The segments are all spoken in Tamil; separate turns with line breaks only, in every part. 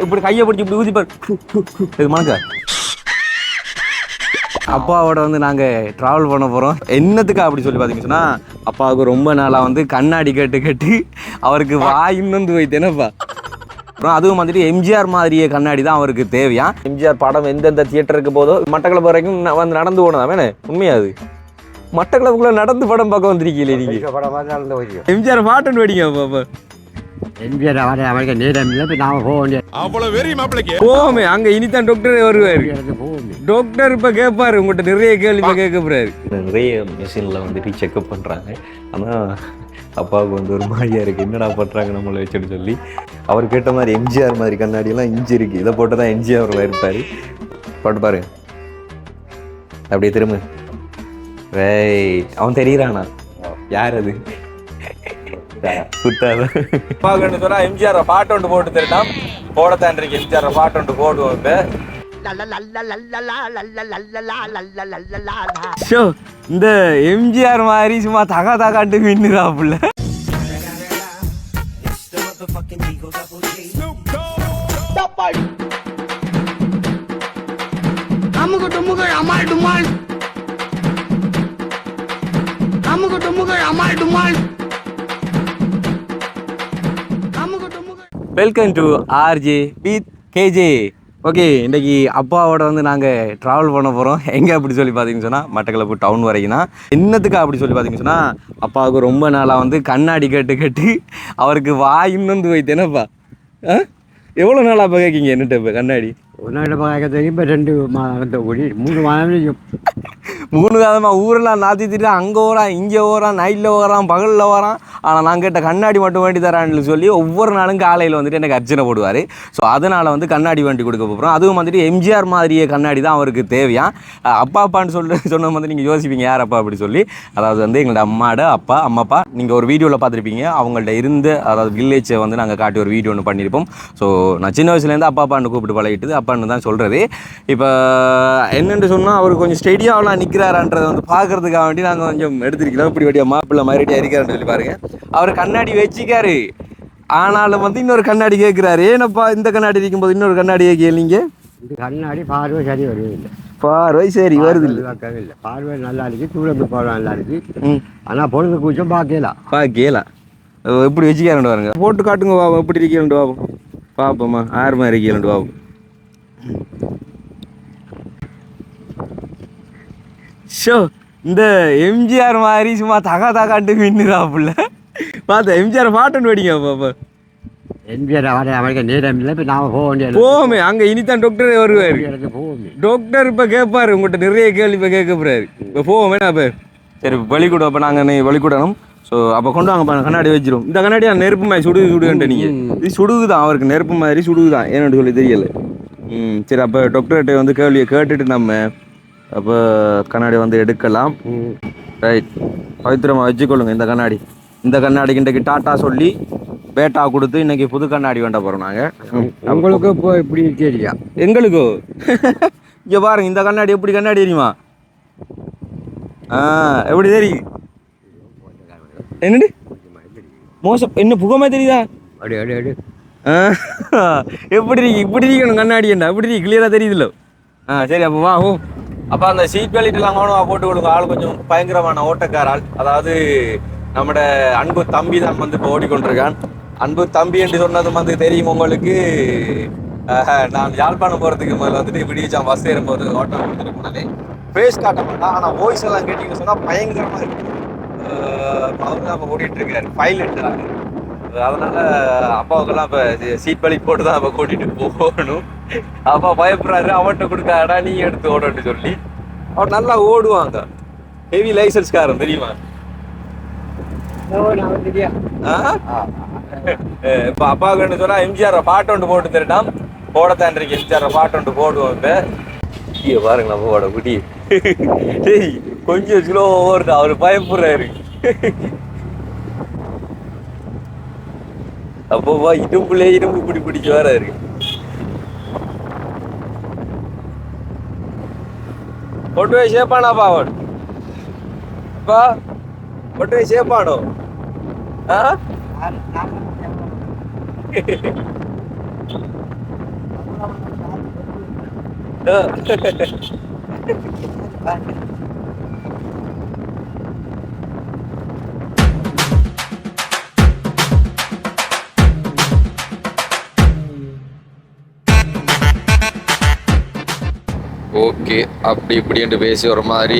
இப்படி கையை பிடிச்சி இப்படி ஊதி பாரு. இது மணக்க. அப்பாவோட வந்து நாங்கள் ட்ராவல் பண்ண போகிறோம் என்னத்துக்கா அப்படி சொல்லி பார்த்தீங்க சொன்னால் அப்பாவுக்கு ரொம்ப நாளாக வந்து கண்ணாடி கேட்டு கேட்டு அவருக்கு வாய் இன்னொந்து வைத்தேனப்பா அப்புறம் அதுவும் வந்துட்டு எம்ஜிஆர் மாதிரியே கண்ணாடி தான் அவருக்கு தேவையா? எம்ஜிஆர் படம் எந்தெந்த தியேட்டருக்கு போதோ மட்டக்களப்பு வரைக்கும் வந்து நடந்து போனதா வேணே உண்மையா அது? மட்டக்களப்புக்குள்ள நடந்து படம் பார்க்க வந்திருக்கீங்களே நீங்க.
படமாக நடந்து போய்
எம்ஜிஆர் பாட்டுன்னு வெடிங்க அப்பா
எம்ஜிஆர் வர அவருக்கு நேரம் இல்லை இப்போ நாம போக வேண்டிய
அவ்வளவு வெறி மாப்பிளைக்கு?
போமே அங்க இனிதான் டாக்டர் வருவாரு. டாக்டர் இப்ப கேட்பாரு உங்கள்கிட்ட நிறைய கேள்வி இப்ப கேட்க போறாரு நிறைய மிஷின்ல வந்துட்டு செக்அப் பண்றாங்க. ஆனா அப்பாவுக்கு வந்து ஒரு மாதிரியா இருக்கு. என்னடா பண்றாங்க நம்மளை வச்சுட்டு சொல்லி. அவர் கேட்ட மாதிரி எம்ஜிஆர் மாதிரி கண்ணாடி எல்லாம் இஞ்சி இருக்கு. இதை போட்டு தான் எம்ஜிஆர் இருப்பாரு. போட்டு பாருங்க அப்படியே திரும்ப. ரைட் அவன் தெரியறானா? யார் அது? குத்தாத சொன்னா எம்ஜிஆர் பாட்டு ஒன்று போட்டு தரலாம் போடத்தான் இருக்கு எம்ஜிஆர் பாட்டு ஒன்று போடுவோம் இப்ப ஷோ இந்த எம்ஜிஆர் மாதிரி சும்மா தகா தகாண்டு மின்னுறாப்புல
அமுக டுமுக அமால் டுமால். அமுக டுமுக அமால் டுமால்.
Welcome to RJ with KJ okay இன்றைக்கி அப்பாவோட வந்து நாங்கள் ட்ராவல் பண்ண போகிறோம் எங்கே அப்படி சொல்லி பார்த்தீங்கன்னு சொன்னால் மட்டக்களப்பு டவுன் வரைக்கும் தான் என்னத்துக்கு அப்படி சொல்லி பார்த்தீங்கன்னு சொன்னால் அப்பாவுக்கு ரொம்ப நாளாக வந்து கண்ணாடி கேட்டு கேட்டு அவருக்கு வாய் இன்னொந்து வைத்தேனப்பா ஆ? எவ்வளோ நாளாக இப்போ கேட்கீங்க என்னட்டு இப்போ கண்ணாடி?
ஒன்றும் இப்போ கேட்க தெரியும் இப்போ ரெண்டு மாதத்தை கூடி மூணு மாதம்
மூணு காலமாக ஊரெல்லாம் நாத்தி திட்டு அங்கே ஓரான் இங்கே ஓரான் நைட்டில் ஓரான் பகலில் ஓரான். ஆனால் நான் கேட்ட கண்ணாடி மட்டும் வேண்டி தரான்னு சொல்லி ஒவ்வொரு நாளும் காலையில் வந்துட்டு எனக்கு அர்ச்சனை போடுவார். ஸோ அதனால் வந்து கண்ணாடி வேண்டி கொடுக்க போகிறோம் அதுவும் வந்துட்டு எம்ஜிஆர் மாதிரியே கண்ணாடி தான் அவருக்கு தேவையா? அப்பா அப்பான்னு சொல்லி சொன்ன வந்து நீங்கள் யோசிப்பீங்க யார் அப்பா? அப்படி சொல்லி. அதாவது வந்து எங்களோட அம்மாட அப்பா அம்மாப்பா நீங்கள் ஒரு வீடியோவில் பார்த்துருப்பீங்க. அவங்கள்ட்ட இருந்து அதாவது வில்லேஜை வந்து நாங்கள் காட்டி ஒரு வீடியோ ஒன்று பண்ணியிருப்போம் ஸோ நான் சின்ன வயசுலேருந்து அப்பா அப்பான்னு கூப்பிட்டு பழகிட்டு அப்பான்னு தான் சொல்கிறது இப்போ என்னென்னு சொன்னால் அவர் கொஞ்சம் ஸ்டெடியாவெலாம் நிற்கிறாரான்றதை வந்து பார்க்கறதுக்காக வேண்டி நாங்கள் கொஞ்சம் எடுத்திருக்கிறோம். இப்படி வடியா மாப்பிள்ளை மாதிரிட்டியாக இருக்காருன்னு சொல்லி பாருங்க. அவர் கண்ணாடி வச்சிக்காரு ஆனாலும் வந்து இன்னொரு கண்ணாடி கேட்குறாரு ஏனப்பா இந்த கண்ணாடி இருக்கும்போது இன்னொரு கண்ணாடி கேட்கலீங்க
கண்ணாடி பார்வை சரி வருது இல்லை.
பார்வை சரி வருது இல்லை.
பார்வை நல்லா இருக்கு தூரத்து பார்வை நல்லா இருக்கு. ஆனால் பொழுது கூச்சம் பார்க்கலாம்
பா கேலா எப்படி வச்சுக்காரண்டு பாருங்க. போட்டு காட்டுங்க பாபம் எப்படி இருக்கீங்கண்டு பாபம் பாப்போம்மா ஆறு மாதிரி இருக்கீங்கண்டு பாபம் ஷோ இந்த எம்ஜிஆர் மாதிரி சும்மா தகா தகாண்டு மின்னுறாப்புல. பார்த்தா எம்ஜிஆர் பாட்டுன்னு வெடிங்க பாப்பா
எம்ஜிஆர் வர அவருக்கு நேரம் இல்லை இப்போ நாம போக வேண்டிய
போமே அங்க இனிதான் டாக்டர் வருவாரு. டாக்டர் இப்ப கேட்பாரு உங்கள்கிட்ட நிறைய கேள்வி இப்ப கேட்க போறாரு. இப்ப போவோம் வேணா இப்ப சரி வழிகூட அப்ப நாங்க நீ வழிகூடணும். ஸோ அப்போ கொண்டு வாங்க கண்ணாடி வச்சிரும். இந்த கண்ணாடி நான் நெருப்பு மாதிரி சுடுகு சுடுகன்ட்டு நீங்க. இது சுடுகு தான் அவருக்கு நெருப்பு மாதிரி சுடுகு தான் ஏன்னு சொல்லி தெரியல. ம் சரி அப்போ டாக்டர்கிட்ட வந்து கேள்வியை கேட்டுட்டு நம்ம அப்போ கண்ணாடி வந்து எடுக்கலாம். ரைட் பவித்திரமா வச்சுக்கொள்ளுங்க இந்த கண்ணாடி. இந்த கண்ணாடிக்கு இன்றைக்கு டாட்டா சொல்லி பேட்டா கொடுத்து இன்னைக்கு புது கண்ணாடி வேண்ட போறோம் நாங்க.
உங்களுக்கு இப்போ இப்படி தெரியா
எங்களுக்கோ? இங்க பாருங்க இந்த கண்ணாடி எப்படி கண்ணாடி தெரியுமா? ஆ எப்படி தெரியும் என்னடி? மோசம். என்ன புகமே தெரியுதா?
அடி அடி அடி.
ஆ, எப்படி இருக்கு? இப்படி இருக்கணும் கண்ணாடி என்ன? எப்படி கிளியராக தெரியுதுல்ல ஆ சரி அப்போ வா ஓ அப்போ அந்த சீட் பெல்ட் எல்லாம் கவனமாக போட்டு கொடுங்க ஆள் கொஞ்சம் பயங்கரமான ஓட்டக்கார ஆள் அதாவது நம்மட அன்பு தம்பி தான் வந்து இப்போ ஓடிக்கொண்டிருக்கான். அன்பு தம்பி என்று சொன்னதும் வந்து தெரியும் உங்களுக்கு. நான் யாழ்ப்பாணம் போகிறதுக்கு முதல்ல வந்துட்டு விடியச்சான் பஸ் ஏறும்போது ஓட்டம் கொடுத்துட்டு போனதே. ஃபேஸ் காட்ட மாட்டான். ஆனால் வாய்ஸ் எல்லாம் கேட்டீங்கன்னு சொன்னால் பயங்கரமாக இருக்கும் அவர் தான் இப்போ ஓடிட்டு இருக்காரு பைலட் அதனால அப்பாவுக்கெல்லாம் இப்போ சீட் பெல்ட் போட்டு தான் அப்போ கூட்டிட்டு போகணும். அப்பா பயப்படுறாரு அவன்கிட்ட கொடுக்காடா நீ எடுத்து ஓடட்டு சொல்லி. அவர் நல்லா ஓடுவாங்க ஹெவி லைசன்ஸ் காரன் தெரியுமா? இப்ப அப்பாவுக்கு சொன்னா எம்ஜிஆர் பாட்டு ஒன்று போட்டு தரட்டாம் போடத்தான் இருக்கு எம்ஜிஆர் பாட்டு ஒன்று போடுவோம் இப்ப இங்க பாருங்க நம்ம போட குட்டி டேய் கொஞ்சம் ஸ்லோ ஓடுது அவர் பயப்படுறாரு. அப்போவா இடுப்புலே இடுப்பு பிடி பிடிச்சு வராரு பொட்டு போய் சேப்பானாப்பா அவன் அப்பா பொட்டு போய் சேப்பானோ ஆ ஓகே அப்படி இப்படின்ட்டு பேசி ஒரு மாதிரி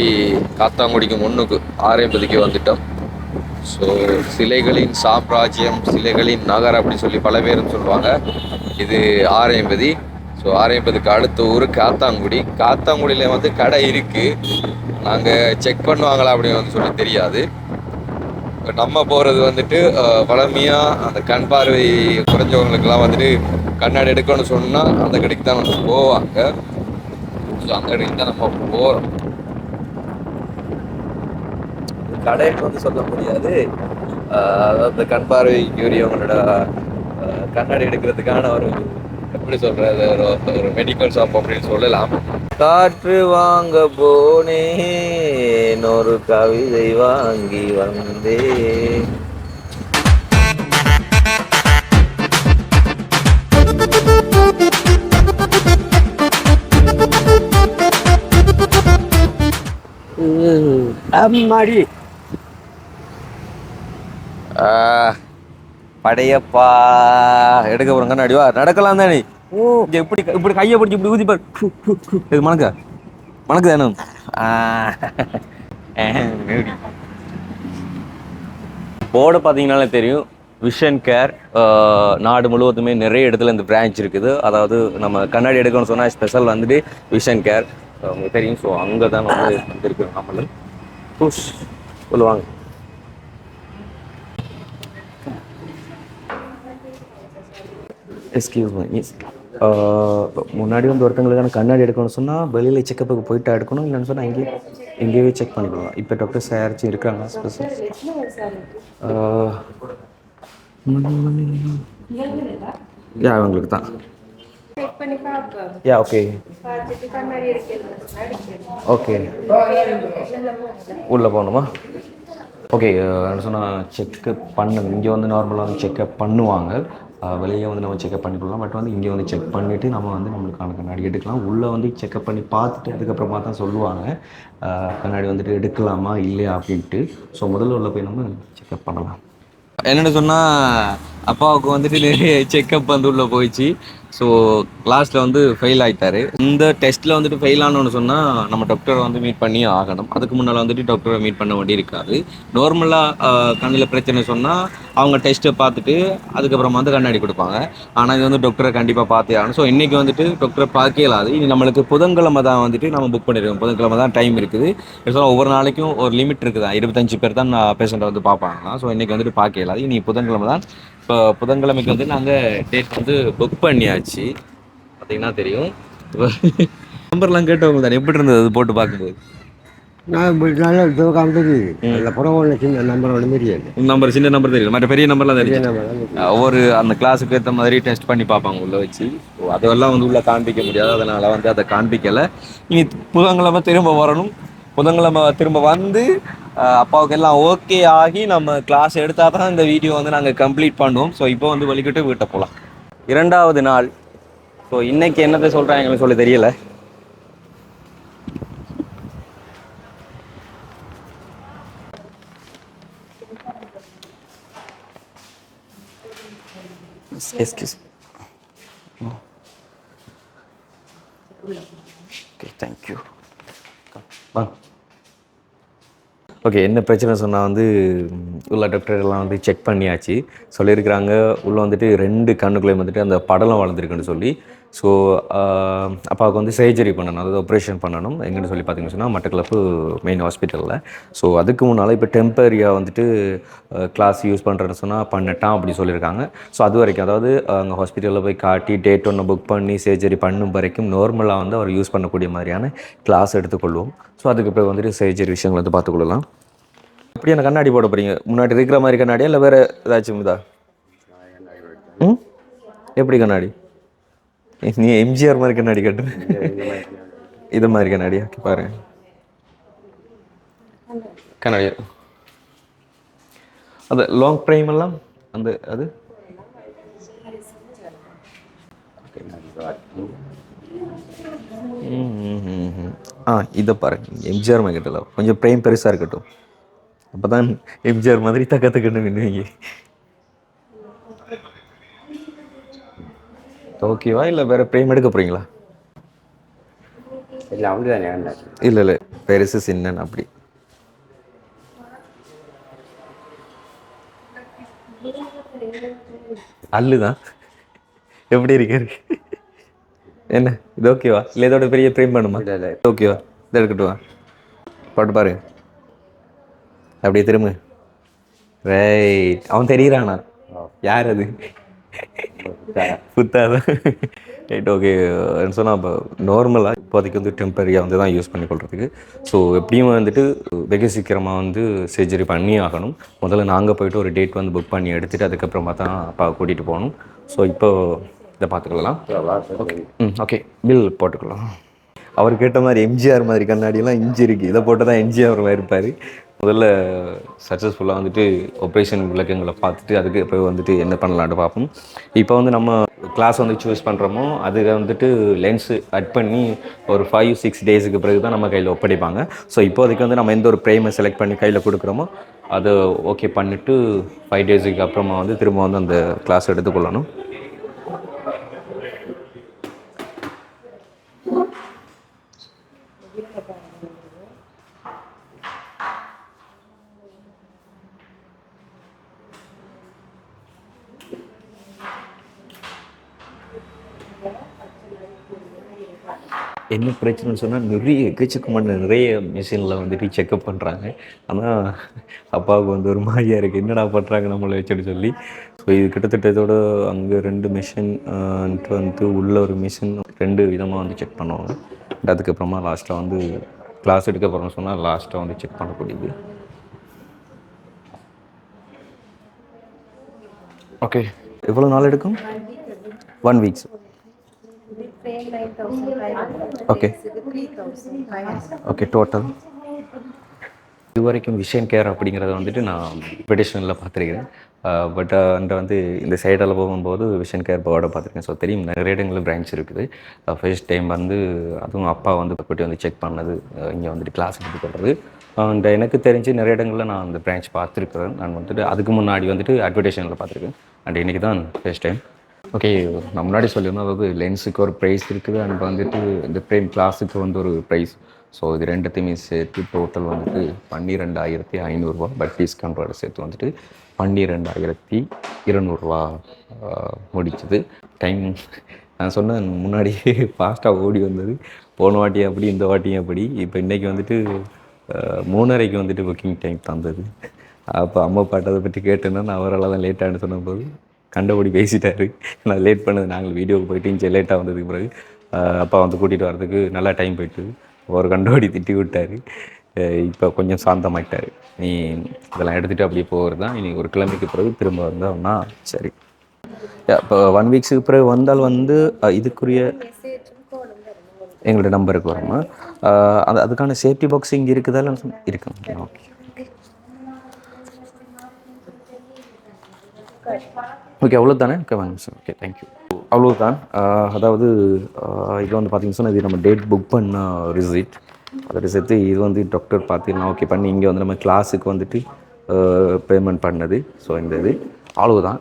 காத்தாங்குடிக்கு முன்னுக்கு ஆரையம்பதிக்கு வந்துட்டோம். ஸோ சிலைகளின் சாம்ராஜ்யம் சிலைகளின் நகர் அப்படின்னு சொல்லி பல பேரும் சொல்லுவாங்க. இது ஆரையம்பதி ஸோ ஆரையம்பதிக்கு அடுத்த ஊர் காத்தாங்குடி. காத்தாங்குடியில் வந்து கடை இருக்குது நாங்கள் செக் பண்ணுவாங்களா அப்படின்னு வந்து சொல்லி தெரியாது. நம்ம போகிறது வந்துட்டு பழமையாக அந்த கண் பார்வை குறைஞ்சவங்களுக்கெல்லாம் வந்துட்டு கண்ணாடி எடுக்கணும்னு சொன்னால் அந்த கடைக்கு தான் வந்து போவாங்க. கொஞ்சம் அந்த தான் நம்ம போகிறோம் கடைன்னு வந்து சொல்ல முடியாது. ஆஹ் அந்த கண் பார்வை உரியவங்களோட அவங்களோட கண்ணாடி எடுக்கிறதுக்கான ஒரு எப்படி சொல்றது ஒரு ஒரு மெடிக்கல் ஷாப் அப்படின்னு சொல்லலாம். காற்று வாங்க போனேன் ஒரு கவிதை வாங்கி வந்தேன்.
அம்மாடி.
படையப்பா. எடுக்க போறோம் கண்ணாடி வா நடக்கலாம் தானே?
ஓ.
இங்க இப்படி இப்படி கையை பிடிச்சி இப்படி ஊதி பாரு. இது மணக்க. மணக்கு தானே? போர்டு பார்த்தீங்கனாலே தெரியும். விஷன் கேர் நாடு முழுவதுமே நிறைய இடத்துல இந்த பிரான்ச் இருக்குது. அதாவது நம்ம கண்ணாடி எடுக்கணும்னு சொன்னால் ஸ்பெஷல் வந்துட்டு விஷன் கேர் உங்களுக்கு தெரியும். ஸோ அங்கே தான் வந்து இருக்கிறோம் நம்மள. புஷ் சொல்லுவாங்க எஸ்கியூஸ் மீ முன்னாடி வந்து ஒருத்தங்களுக்கான கண்ணாடி எடுக்கணும்னு சொன்னால் வெளியில் செக்கப்புக்கு போயிட்டு எடுக்கணும் இல்லைன்னு சொன்னால் இங்கே இங்கேயே செக் பண்ணிக்கலாம் இப்போ டாக்டர் சேரிச்சு இருக்காங்க ஸ்பெஷல் யா அவங்களுக்கு தான். யா ஓகே ஓகே உள்ளே போகணுமா? ஓகே என்ன சொன்னால் செக்கப் பண்ணணும் இங்கே வந்து நார்மலாக வந்து செக்கப் பண்ணுவாங்க. வெளியே வந்து நம்ம செக்கப் பண்ணிக்கலாம் பட் வந்து இங்கே வந்து செக் பண்ணிவிட்டு நம்ம வந்து நம்மளுக்கான கண்ணாடி எடுக்கலாம். உள்ளே வந்து செக்கப் பண்ணி பார்த்துட்டு அதுக்கப்புறமா தான் சொல்லுவாங்க. கண்ணாடி வந்துட்டு எடுக்கலாமா இல்லையா அப்படின்ட்டு. ஸோ முதல்ல உள்ள போய் நம்ம செக்கப் பண்ணலாம். என்னென்னு சொன்னால் அப்பாவுக்கு வந்துட்டு நிறைய செக்கப் வந்து உள்ளே போயிடுச்சு. ஸோ கிளாஸில் வந்து ஃபெயில் ஆகிட்டாரு இந்த டெஸ்ட்டில் வந்துட்டு ஃபெயில் ஆனோன்னு சொன்னால் நம்ம டாக்டரை வந்து மீட் பண்ணி ஆகணும். அதுக்கு முன்னால் வந்துட்டு டாக்டரை மீட் பண்ண வேண்டி இருக்காது. நார்மலாக கண்ணில் பிரச்சனை சொன்னால் அவங்க டெஸ்ட்டை பார்த்துட்டு அதுக்கப்புறம் வந்து கண்ணாடி கொடுப்பாங்க. ஆனால் இது வந்து டாக்டரை கண்டிப்பாக பார்த்தே ஆகணும். ஸோ இன்றைக்கி வந்துட்டு டாக்டரை பார்க்கே இல்லாது. இனி நம்மளுக்கு புதன்கிழமை தான் வந்துட்டு நம்ம புக் பண்ணியிருக்கோம் புதன்கிழமை தான் டைம் இருக்குது. சொன்னால் ஒவ்வொரு நாளைக்கும் ஒரு லிமிட் இருக்குதா? இருபத்தஞ்சு பேர் தான் பேஷண்ட்டை வந்து பார்ப்பாங்க ஸோ இன்றைக்கி வந்துட்டு பார்க்க இல்லாது. இனி புதன்கிழமை தான் இப்போ புதன்கிழமைக்கு வந்து நாங்கள் டேட் வந்து புக் பண்ணியாச்சு. பார்த்தீங்கன்னா தெரியும். நம்பர்லாம் கேட்டவங்க தானே எப்படி இருந்தது அது போட்டு பார்க்கும்போது?
நான் நல்ல தூக்கம் தெரியுது அந்த புறவோட சின்ன நம்பர் ஒன்று தெரியாது.
நம்பர் சின்ன நம்பர் தெரியும் மற்ற பெரிய நம்பர்லாம் தெரியும். ஒவ்வொரு அந்த கிளாஸுக்கு ஏற்ற மாதிரி டெஸ்ட் பண்ணி பார்ப்பாங்க உள்ள வச்சு. அதெல்லாம் வந்து உள்ள காண்பிக்க முடியாது. அதனால வந்து அதை காண்பிக்கல. இனி புதன்கிழமை திரும்ப வரணும். புதன்கிழமை திரும்ப வந்து அப்பாவுக்கு எல்லாம் ஓகே ஆகி நம்ம கிளாஸ் எடுத்தால் தான் இந்த வீடியோ வந்து நாங்கள் கம்ப்ளீட் பண்ணுவோம் ஸோ இப்போ வந்து வலிக்கிட்டு வீட்டை போகலாம் இரண்டாவது நாள். ஸோ இன்னைக்கு என்னத்தை சொல்கிறாங்க எங்களுக்கு சொல்ல தெரியல. எஸ்கியூஸ் ஓகே தேங்க்யூ வாங்க ஓகே என்ன பிரச்சனை சொன்னால் வந்து உள்ள டாக்டர்லாம் வந்து செக் பண்ணியாச்சு. சொல்லியிருக்கிறாங்க உள்ளே வந்துட்டு ரெண்டு கண்ணுக்குள்ளேயும் வந்துட்டு அந்த படலம் வளர்ந்துருக்குன்னு சொல்லி ஸோ அப்பாவுக்கு வந்து சர்ஜரி பண்ணணும். அதாவது ஆப்ரேஷன் பண்ணணும். எங்கன்னு சொல்லி பார்த்தீங்கன்னு சொன்னால் மட்டக்களப்பு மெயின் ஹாஸ்பிட்டலில் ஸோ அதுக்கு முன்னால் இப்போ டெம்பரரியாக வந்துட்டு கிளாஸ் யூஸ் பண்ணுறேன்னு சொன்னால் பண்ணட்டான் அப்படி சொல்லியிருக்காங்க. ஸோ அது வரைக்கும் அதாவது அங்கே ஹாஸ்பிட்டலில் போய் காட்டி டேட் ஒன்று புக் பண்ணி சர்ஜரி பண்ணும் வரைக்கும் நார்மலாக வந்து அவர் யூஸ் பண்ணக்கூடிய மாதிரியான கிளாஸ் எடுத்துக்கொள்வோம். ஸோ அதுக்கு பிறகு வந்துட்டு சர்ஜரி விஷயங்களை வந்து பார்த்துக்கொள்ளலாம். எப்படி அந்த கண்ணாடி போட போகிறீங்க முன்னாடி இருக்கிற மாதிரி கண்ணாடியா இல்லை வேறு ஏதாச்சும் இதா? ம்? எப்படி கண்ணாடி? நீ எம்ஜிஆர் மாதிரி கண்ணாடி கட்டு. இது மாதிரி கண்ணாடி ஓகே பாரு. கண்ணாடி. அது லாங் ப்ரைம் எல்லாம்? அந்த அது? ஆ இதை பாருங்க எம்ஜிஆர் மேக்கெட்டில் கொஞ்சம் பிரேம் பெருசாக இருக்கட்டும். அப்போ தான் எம்ஜிஆர் மாதிரி தக்க தக்கன்னு நின்றுவீங்க ஓகேவா? இல்லை வேறு பிரேம் எடுக்க போகிறீங்களா
இல்லை அப்படி தானே வேண்டாம்
இல்லை இல்லை. பெருசு சின்னன் அப்படி. அல்லுதான். எப்படி இருக்காரு என்ன? இது ஓகேவா? இல்லை இதோட பெரிய பிரேம் பண்ணுமா
இல்லை இல்லை.
ஓகேவா? இதை எடுக்கட்டுவா போட்டு பாருங்க அப்படியே திரும்ப. ரைட் அவன் தெரியறானா யார் அது? புத்தாதான் ரைட் ஓகே சொன்னால் இப்போ நார்மலாக இப்போதைக்கு வந்து டெம்பரரியாக வந்து தான் யூஸ் பண்ணி கொள்றதுக்கு. ஸோ எப்படியும் வந்துட்டு வெகு சீக்கிரமாக வந்து சர்ஜரி பண்ணி ஆகணும். முதல்ல நாங்கள் போயிட்டு ஒரு டேட் வந்து புக் பண்ணி எடுத்துகிட்டு அதுக்கப்புறமா தான் அப்பா கூட்டிகிட்டு போகணும். ஸோ இப்போ இதை பார்த்துக்கலாம் ஓகே ம் ஓகே பில் போட்டுக்கலாம் அவர் கேட்ட மாதிரி எம்ஜிஆர் மாதிரி கண்ணாடியெல்லாம் இஞ்சி இருக்குது இதை போட்டு தான் எம்ஜிஆர் இருப்பார். முதல்ல சக்ஸஸ்ஃபுல்லாக வந்துட்டு ஆப்ரேஷன் விளக்கங்களை பார்த்துட்டு அதுக்கு போய் வந்துட்டு என்ன பண்ணலான்னு பார்ப்போம். இப்போ வந்து நம்ம கிளாஸ் வந்து சூஸ் பண்ணுறோமோ அதுக்கு வந்துட்டு லென்ஸு அட் பண்ணி ஒரு ஃபைவ் சிக்ஸ் டேஸுக்கு பிறகு தான் நம்ம கையில் ஒப்படைப்பாங்க. ஸோ இப்போதைக்கு வந்து நம்ம எந்த ஒரு ப்ரைமை செலக்ட் பண்ணி கையில் கொடுக்குறோமோ அதை ஓகே பண்ணிவிட்டு ஃபைவ் டேஸுக்கு அப்புறமா வந்து திரும்ப வந்து அந்த கிளாஸ் எடுத்துக்கொள்ளணும். என்ன பிரச்சனைன்னு சொன்னால் நிறைய எக்கச்சக்கமான நிறைய மிஷினில் வந்துட்டு செக்கப் பண்ணுறாங்க ஆனால் அப்பாவுக்கு வந்து ஒரு மாதிரியாக இருக்குது என்னடா பண்ணுறாங்க நம்மளை வச்சுட்டு சொல்லி. ஸோ இது கிட்டத்தட்ட இதோட அங்கே ரெண்டு மிஷின் வந்து உள்ள ஒரு மிஷின் ரெண்டு விதமாக வந்து செக் பண்ணுவாங்க. அதுக்கப்புறமா லாஸ்ட்டாக வந்து கிளாஸ் எடுக்க போகிறோம்னு சொன்னால் லாஸ்ட்டாக வந்து செக் பண்ணக்கூடியது. ஓகே எவ்வளோ நாள் எடுக்கும்? One weeks
okay
okay total இது வரைக்கும் விஷன் கேர் அப்படிங்கிறத வந்துட்டு நான் பெடிஷனில் பார்த்துருக்கிறேன். பட் அண்ட் வந்து இந்த சைடில் போகும்போது விஷன் கேர் போர்டை பார்த்துருக்கேன். ஸோ தெரியும் நிறைய இடங்களில் பிரான்ச் இருக்குது. ஃபர்ஸ்ட் டைம் வந்து அதுவும் அப்பா வந்து கூட்டி வந்து செக் பண்ணது இங்கே வந்துட்டு கிளாஸ் எடுத்துக்கிறது அண்ட் எனக்கு தெரிஞ்சு நிறைய இடங்களில் நான் அந்த பிரான்ச் பார்த்துருக்குறேன். நான் வந்துட்டு அதுக்கு முன்னாடி வந்துட்டு அட்வர்டைஸ்மெண்ட்டில் பார்த்துருக்கேன். அண்ட் இன்றைக்கி தான் ஃபர்ஸ்ட் டைம் ஓகே நான் முன்னாடி சொல்லியிருந்தேன் அதாவது லென்ஸுக்கு ஒரு ப்ரைஸ் இருக்குது அண்ட் வந்துட்டு இந்த ஃப்ரேம் கிளாஸுக்கு வந்து ஒரு ப்ரைஸ் ஸோ இது ரெண்டுத்தையுமே சேர்த்து டோட்டல் வந்துட்டு பன்னிரெண்டாயிரத்தி ஐநூறுரூவா பட் டிஸ்கவுண்டோட சேர்த்து வந்துட்டு பன்னிரெண்டாயிரத்தி இருநூறுவா முடிச்சுது. டைம் நான் சொன்னேன் முன்னாடியே ஃபாஸ்ட்டாக ஓடி வந்தது. போன வாட்டி அப்படி இந்த வாட்டியும் அப்படி. இப்போ இன்றைக்கி வந்துட்டு மூணரைக்கு வந்துட்டு புக்கிங் டைம் தந்தது. அப்போ அம்மா பாட்டை அதை பற்றி கேட்டேன்னா நான் அவரால் தான் லேட்டான்னு சொன்னபோது கண்டபடி பேசிட்டாரு. நான் லேட் பண்ணது நாங்கள் வீடியோவுக்கு போயிட்டு இங்கே லேட்டாக வந்ததுக்கு பிறகு அப்பா வந்து கூட்டிகிட்டு வரதுக்கு நல்லா டைம் போயிட்டு ஒரு கண்டபடி திட்டி விட்டார். இப்போ கொஞ்சம் சாந்தமாயிட்டார். நீ இதெல்லாம் எடுத்துகிட்டு அப்படியே போகிறது தான் இனி ஒரு கிழமைக்கு பிறகு திரும்ப வந்தோம்னா சரி. இப்போ ஒன் வீக்ஸுக்கு பிறகு வந்தால் வந்து இதுக்குரிய எங்களோட நம்பருக்கு வரமா? அது அதுக்கான சேஃப்டி பாக்ஸ் இங்கே இருக்குதா இல்லை இருக்குங்க ஓகே. ஓகே அவ்வளோ தானே ஓகே வாங்க சார் ஓகே தேங்க்யூ அவ்வளோதான் அதாவது இதில் இது வந்து பார்த்தீங்கன்னா சொன்னால் இது நம்ம டேட் புக் பண்ண ரிசிட் அதோட சேர்த்து இது வந்து டாக்டர் பார்த்தீங்கன்னா ஓகே பண்ணி இங்கே வந்து நம்ம கிளாஸுக்கு வந்துட்டு பேமெண்ட் பண்ணது. ஸோ இந்த இது. அவ்வளவுதான்.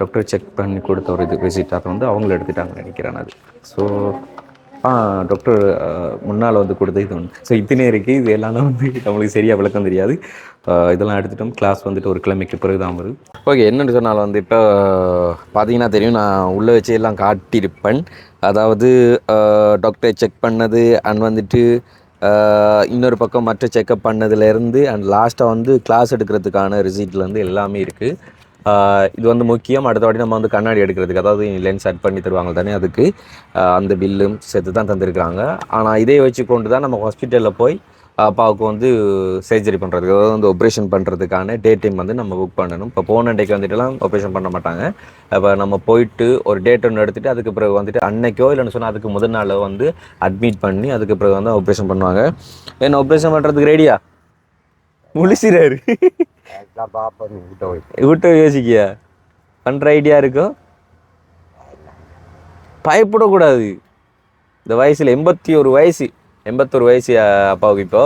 டாக்டர் செக் பண்ணி கொடுத்த ஒரு இது விசிட் அதை வந்து அவங்கள எடுத்துட்டாங்கன்னு நினைக்கிறேன் அது. ஸோ டாக்டர் முன்னால் வந்து கொடுத்த இது ஒன்று ஸோ இத்தனை இருக்குது இது எல்லாம் வந்து நம்மளுக்கு சரியாக விளக்கம் தெரியாது. இதெல்லாம் எடுத்துட்டோம். கிளாஸ் வந்துட்டு ஒரு கிழமைக்கு பிறகு தான் வருது ஓகே என்னென்னு சொன்னால் வந்து இப்போ பார்த்தீங்கன்னா தெரியும். நான் உள்ளே வச்சு எல்லாம் காட்டியிருப்பேன். அதாவது டாக்டரை செக் பண்ணது அண்ட் வந்துட்டு இன்னொரு பக்கம் மற்ற செக்கப் பண்ணதுலேருந்து அண்ட் லாஸ்ட்டாக வந்து கிளாஸ் எடுக்கிறதுக்கான ரிசீட்லேருந்து எல்லாமே இருக்குது இது வந்து முக்கியம். அடுத்தபடி நம்ம வந்து கண்ணாடி எடுக்கிறதுக்கு அதாவது லென்ஸ் செட் பண்ணி தருவாங்க தானே அதுக்கு. அந்த பில்லும் சேர்த்து தான் தந்திருக்காங்க ஆனால் இதை வச்சு கொண்டு தான் நம்ம ஹாஸ்பிட்டலில் போய் அப்பாவுக்கு வந்து சர்ஜரி பண்ணுறதுக்கு அதாவது வந்து ஆப்ரேஷன் பண்ணுறதுக்கான டே டைம் வந்து நம்ம புக் பண்ணணும். இப்போ போன டேக்கு வந்துட்டுலாம் ஆப்ரேஷன் பண்ண மாட்டாங்க. இப்போ நம்ம போயிட்டு ஒரு டேட் ஒன்று எடுத்துகிட்டு அதுக்கு பிறகு வந்துட்டு அன்னைக்கோ இல்லைன்னு சொன்னால் அதுக்கு முதல் நாளோ வந்து அட்மிட் பண்ணி அதுக்கு பிறகு வந்து ஆப்ரேஷன் பண்ணுவாங்க. என்ன ஆப்ரேஷன் பண்ணுறதுக்கு ரெடியா
பார்ப்போம் விட்ட
யோசிக்கியா? பண்ணுற ஐடியா இருக்கோ? பயப்படக்கூடாது. இந்த வயசில் எண்பத்தி ஒரு வயசு எண்பத்தொரு வயசு அப்பாவுக்கு இப்போ.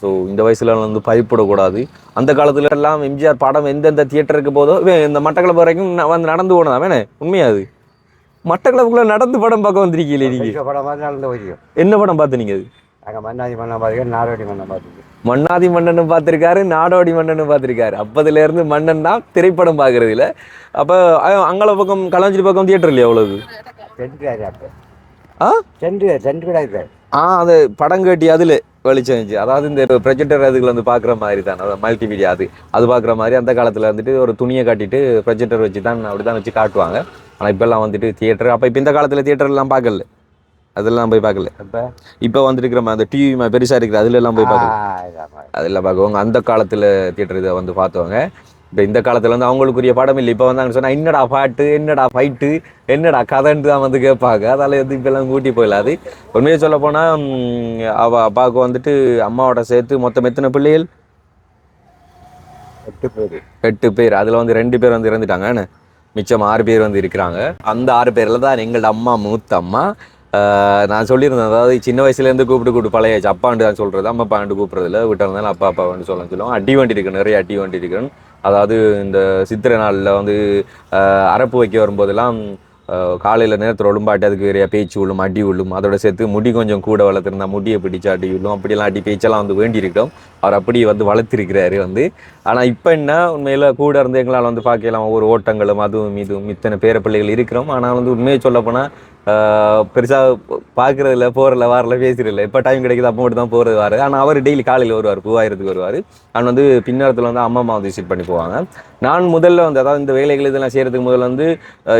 ஸோ இந்த வயசுல வந்து பயப்படக்கூடாது. அந்த காலத்துல எல்லாம் எம்ஜிஆர் படம் எந்தெந்த தியேட்டருக்கு போதோ இந்த மட்டக்களப்பு வரைக்கும் வந்து நடந்து போனதா? வேணே உண்மையாது மட்டக்களப்புக்குள்ள நடந்து படம் பார்க்க வந்திருக்கீங்களே நீங்க.
பெரிய படம் மாதிரி நடந்து போயிருக்கோம்
என்ன படம் பார்த்து நீங்க அது?
நாங்கள் மன்னாதி மண்ணை பார்த்துக்கோம் நாடோடி மண்ணை பார்த்துக்கோம்
மன்னாதி மன்னனும் பார்த்திருக்காரு நாடோடி மன்னனும் பார்த்திருக்காரு அப்பதுல இருந்து மன்னன் தான் திரைப்படம் பார்க்கறது இல்ல அப்ப அங்கள பக்கம் களஞ்சி பக்கம் தியேட்டர் இல்லையா அவ்வளவு ஆ? ஆ அது படம் கட்டி அதில் வெளிச்சம் அதாவது இந்த ப்ரொஜெக்டர் அதுக்குள்ள வந்து பார்க்குற மாதிரி தான் அதாவது மல்டிமீடியா அது. அது பார்க்குற மாதிரி அந்த காலத்தில் வந்துட்டு ஒரு துணியை காட்டிட்டு ப்ரொஜெக்டர் வச்சு தான் அப்படி தான் வச்சு காட்டுவாங்க. ஆனால் இப்போல்லாம் வந்துட்டு தியேட்டர் அப்போ இப்போ இந்த காலத்தில் தியேட்டர்லாம் பார்க்கல. அதெல்லாம் போய் பார்க்கல. இப்போ வந்துருக்கிற அந்த டிவி பெருசாக இருக்கிற அதுல எல்லாம் போய் பார்க்கல. அதில் பார்க்குவாங்க அந்த காலத்தில் தியேட்டர் இதை வந்து பார்த்தவங்க. இப்போ இந்த காலத்தில் வந்து அவங்களுக்குரிய படம் இல்லை. இப்போ வந்தாங்கன்னு சொன்னால் என்னடா பாட்டு? என்னடா ஃபைட்டு என்னடா கதைன்ட்டு தான் வந்து கேட்பாங்க. அதால் வந்து இப்போல்லாம் கூட்டி போயிடலாது உண்மையை சொல்ல போனால் அவள் அப்பாவுக்கு வந்துட்டு அம்மாவோட சேர்த்து மொத்தம் எத்தனை பிள்ளைகள்?
எட்டு பேர்.
எட்டு பேர். அதில் வந்து ரெண்டு பேர் வந்து இறந்துட்டாங்க. என்ன? மிச்சம் ஆறு பேர் வந்து இருக்கிறாங்க. அந்த ஆறு பேரில் தான் எங்களோட அம்மா மூத்த அம்மா நான் சொல்லியிருந்தேன். அதாவது சின்ன வயசுலேருந்து கூப்பிட்டு கூப்பிட்டு பழைய அப்பாண்டு தான் சொல்கிறது அம்மா அப்பாண்டு கூப்பிட்றதுல விட்டதுனால அப்பா அப்பா வந்து சொல்ல சொல்லுவோம் அடி வண்டி இருக்கு நிறைய அடி வண்டி இருக்குன்னு அதாவது இந்த சித்திரை நாளில் வந்து அரப்பு வைக்க வரும்போதெல்லாம் காலையில் நேரத்தில் ஒழும்பாட்டி அதுக்கு வேறைய பேச்சு விழும் அடி விழும் அதோட சேர்த்து முடி கொஞ்சம் கூட வளர்த்துருந்தா முடியை பிடிச்சு அடி விழும் அப்படிலாம் அடி பேச்செல்லாம் வந்து வேண்டியிருக்கோம் அவர் அப்படி வந்து வளர்த்திருக்கிறாரு வந்து. ஆனால் இப்போ என்ன உண்மையில் கூட இருந்து எங்களால் வந்து பார்க்கலாம் ஒவ்வொரு ஓட்டங்களும் அதுவும் இதுவும் இத்தனை பேர பிள்ளைகள் இருக்கிறோம். ஆனால் வந்து உண்மையை சொல்லப்போனால் பெருசாக பார்க்குறதில்ல போகிறல வரல பேசுறதில்ல எப்போ டைம் கிடைக்குது அப்போ மட்டும் தான் போகிறது வாரு ஆனால் அவர் டெய்லி காலையில் வருவார் பூவாயிரத்துக்கு வருவார். நான் வந்து பின்னரத்தில் வந்து அம்மா அம்மா வந்து விசிட் பண்ணி போவாங்க. நான் முதல்ல வந்து அதாவது இந்த வேலைகள் இதெல்லாம் செய்கிறதுக்கு முதல்ல வந்து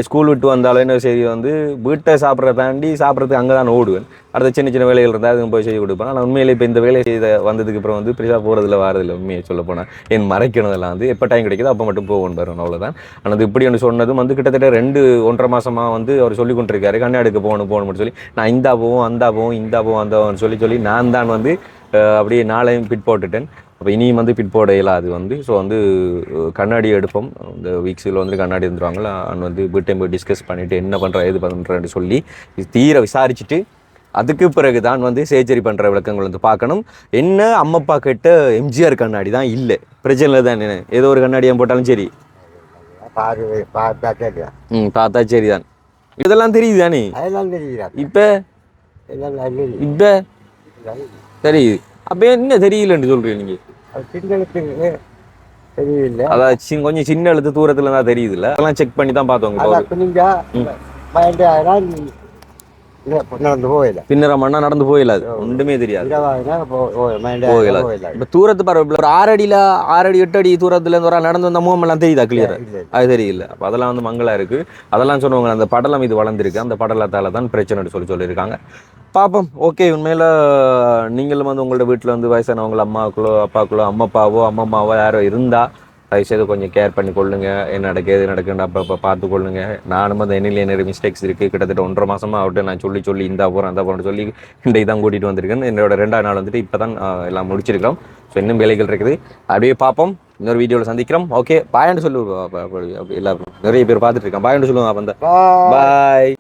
ஸ்கூல் விட்டு வந்தாலும் என்ன செய்தி வந்து வீட்டை சாப்பிட்றத தாண்டி சாப்பிட்றதுக்கு அங்கே தான் ஓடுவேன். அடுத்த சின்ன சின்ன வேலைகள் இருந்தால் அதுவும் போய் செய்து கொடுப்பேன் ஆனால் உண்மையிலே இப்போ இந்த வேலை செய்த வந்ததுக்கு அப்புறம் வந்து பெருசாக போகிறதுல வாரதில்லை உண்மையை சொல்ல போனால் என் மறைக்கணுதெல்லாம் வந்து எப்போ டைம் கிடைக்குதோ அப்போ மட்டும் போகணும் பாருங்க அவ்வளோதான் ஆனால் அது இப்படி ஒன்று சொன்னதும் வந்து கிட்டத்தட்ட ரெண்டு ஒன்றரை மாதமாக வந்து அவர் சொல்லி கொண்டிருக்காரு. கண்ணாடிக்கு போகணும் போகணும்னு சொல்லி நான் இந்தா போவோம் அந்தா போவோம் இந்தா போவோம் அந்த சொல்லி சொல்லி நான் தான் வந்து அப்படியே நாளையும் பிட் போட்டுட்டேன். அப்போ இனியும் வந்து பிட் போட இயலாது வந்து. ஸோ வந்து கண்ணாடி எடுப்போம். இந்த வீக்ஸில் வந்து கண்ணாடி இருந்துருவாங்களா நான் வந்து வீட்டையும் போய் டிஸ்கஸ் பண்ணிவிட்டு என்ன பண்ணுறா ஏது பண்ணுறேன்னு சொல்லி தீர விசாரிச்சுட்டு அதுக்கு பிறகு தான் வந்து சேச்சரி பண்ணுற விளக்கங்கள் வந்து பார்க்கணும். என்ன அம்மப்பா கிட்ட எம்ஜிஆர் கண்ணாடி தான் இல்லை. பிரச்சனை தான் என்ன ஏதோ ஒரு கண்ணாடி ஏன் போட்டாலும் சரி. ம் பார்த்தா சரி தான் இதெல்லாம் தெரியுது தானே? இப்போ? இப்போ? தெரியுது. அப்போ என்ன தெரியலன்னு சொல்கிறீங்க நீங்கள்
தெரியல
அதான் கொஞ்சம் சின்ன எழுத்து தூரத்தில் தான் தெரியுதுல்ல. அதெல்லாம் செக் பண்ணி தான் பார்த்தோங்க பின்னர மண்ணா நடந்து போயிடாது ஒன்றுமே தெரியாது. இப்போ தூரத்து பரவாயில்ல ஒரு ஆறு அடியில் ஆறு அடி எட்டு அடி தூரத்துல இருந்து ஒரு நடந்து வந்த எல்லாம் தெரியுதா கிளியரா அது தெரியல. அப்போ அதெல்லாம் வந்து மங்களா இருக்கு. அதெல்லாம் சொன்னவங்க அந்த படலம் இது வளர்ந்துருக்கு. அந்த படலத்தால தான் பிரச்சனைன்னு சொல்லி சொல்லியிருக்காங்க. பார்ப்போம் ஓகே உண்மையில நீங்களும் வந்து உங்களோட வீட்டில் வந்து வயசானவங்கள அம்மாக்களோ அப்பாக்களோ அம்மாப்பாவோ அம்மம்மாவோ யாரோ இருந்தா தயவுசெய்து கொஞ்சம் கேர் பண்ணி கொள்ளுங்க. என்ன நடக்குது எது நடக்குன்னு அப்போ அப்போ பார்த்து கொள்ளுங்க. நானும் அந்த என்னில் நிறைய மிஸ்டேக்ஸ் இருக்குது கிட்டத்தட்ட ஒன்றரை மாசமா அவர்கிட்ட நான் சொல்லி சொல்லி இந்தா போகிறேன் அந்த போகிறேன் சொல்லி இன்றைக்கு தான் கூட்டிகிட்டு வந்திருக்கேன். என்னோட ரெண்டாவது நாள் வந்துட்டு இப்போ தான் எல்லாம் முடிச்சிருக்கிறோம். ஸோ இன்னும் வேலைகள் இருக்குது. அப்படியே பார்ப்போம். இன்னொரு வீடியோவில் சந்திக்கிறோம். ஓகே பாயன்னு சொல்லு எல்லாரும் நிறைய பேர் பார்த்துட்டு இருக்கேன் பாயன்னு சொல்லுவாங்க அப்போ அந்த பாய்